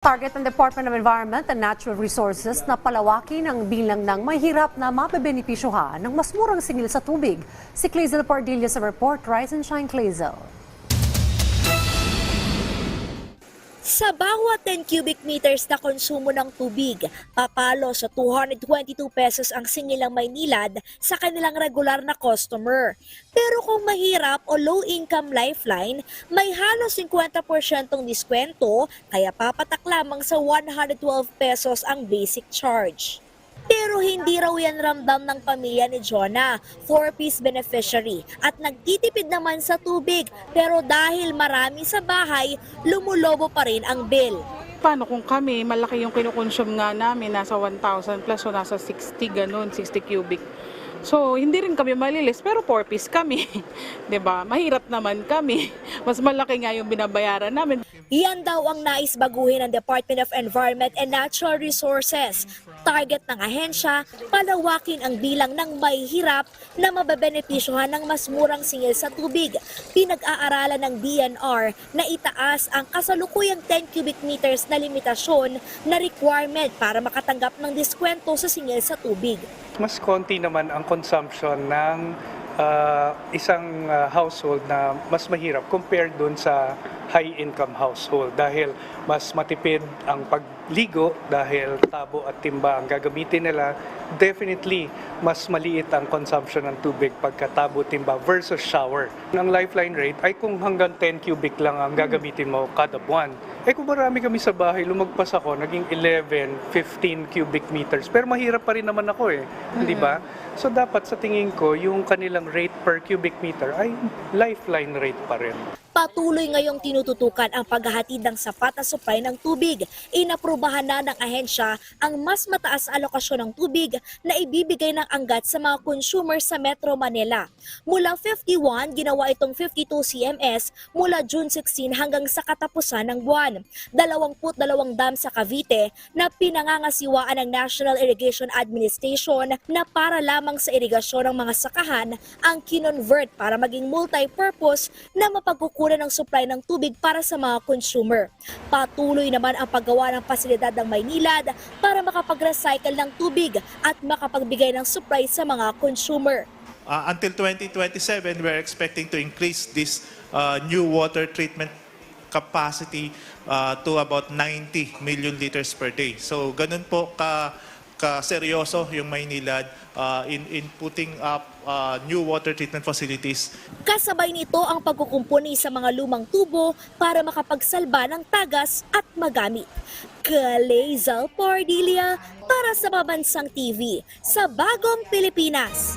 Target ng Department of Environment and Natural Resources na palawakin ang bilang ng mahirap na mabebenepisyohan ng mas murang singil sa tubig. Si Clazel Pardilla sa report, Rise and Shine Clazel. Sa bawat 10 cubic meters na konsumo ng tubig, papalo sa 222 pesos ang singilang Maynilad sa kanilang regular na customer. Pero kung mahirap o low-income lifeline, may halos 50% diskwento kaya papatak lamang sa 112 pesos ang basic charge. Pero hindi raw yan ramdam ng pamilya ni Jonah, four-piece beneficiary, at nagtitipid naman sa tubig. Pero dahil marami sa bahay, lumulobo pa rin ang bill. Paano kung kami, malaki yung kinukonsume nga namin, nasa 1,000 plus o nasa 60 ganun, 60 cubic. So, hindi rin kami malilis, pero 4 piece kami. ba Mahirap naman kami. Mas malaki nga yung binabayaran namin. Yan daw ang nais baguhin ng Department of Environment and Natural Resources. Target ng ahensya, palawakin ang bilang ng may hirap na mabebenepisyohan ng mas murang singil sa tubig. Pinag-aaralan ng DNR na itaas ang kasalukuyang 10 cubic meters na limitasyon na requirement para makatanggap ng diskwento sa singil sa tubig. mas konti naman ang consumption ng ah, isang ah, household na mas mahirap compared dun sa high-income household dahil mas matipid ang pagligo dahil tabo at timba ang gagamitin nila. Definitely, mas maliit ang consumption ng tubig pagka tabo, timba versus shower. Ang lifeline rate ay kung hanggang 10 cubic lang ang gagamitin mo kada buwan. Eh kung marami kami sa bahay, lumagpas ako, naging 11, 15 cubic meters. Pero mahirap pa rin naman ako eh, di ba? So dapat sa tingin ko, yung kanilang rate per cubic meter ay lifeline rate pa rin. Patuloy ngayong tinututukan ang paghahatid ng sapat na supply ng tubig. Inaprubahan na ng ahensya ang mas mataas alokasyon ng tubig na ibibigay ng anggat sa mga consumers sa Metro Manila. Mula 51, ginawa itong 52 CMS mula June 16 hanggang sa katapusan ng buwan. 22 dam sa Cavite na pinangangasiwaan ng National Irrigation Administration na para lamang sa irigasyon ng mga sakahan ang kinonvert para maging multi-purpose na mapagkukunan ng supply ng tubig para sa mga consumer. Patuloy naman ang paggawa ng pasilidad ng Maynilad para makapag-recycle ng tubig at makapagbigay ng supply sa mga consumer. Uh, until 2027, we're expecting to increase this uh, new water treatment capacity uh, to about 90 million liters per day. So ganun po ka ka-seryoso yung Maynilad uh, in, in putting up uh, new water treatment facilities Kasabay nito ang pagkukumpuni sa mga lumang tubo para makapagsalba ng tagas at magamit. Kalezal Pardilia para sa Mabansang TV sa Bagong Pilipinas.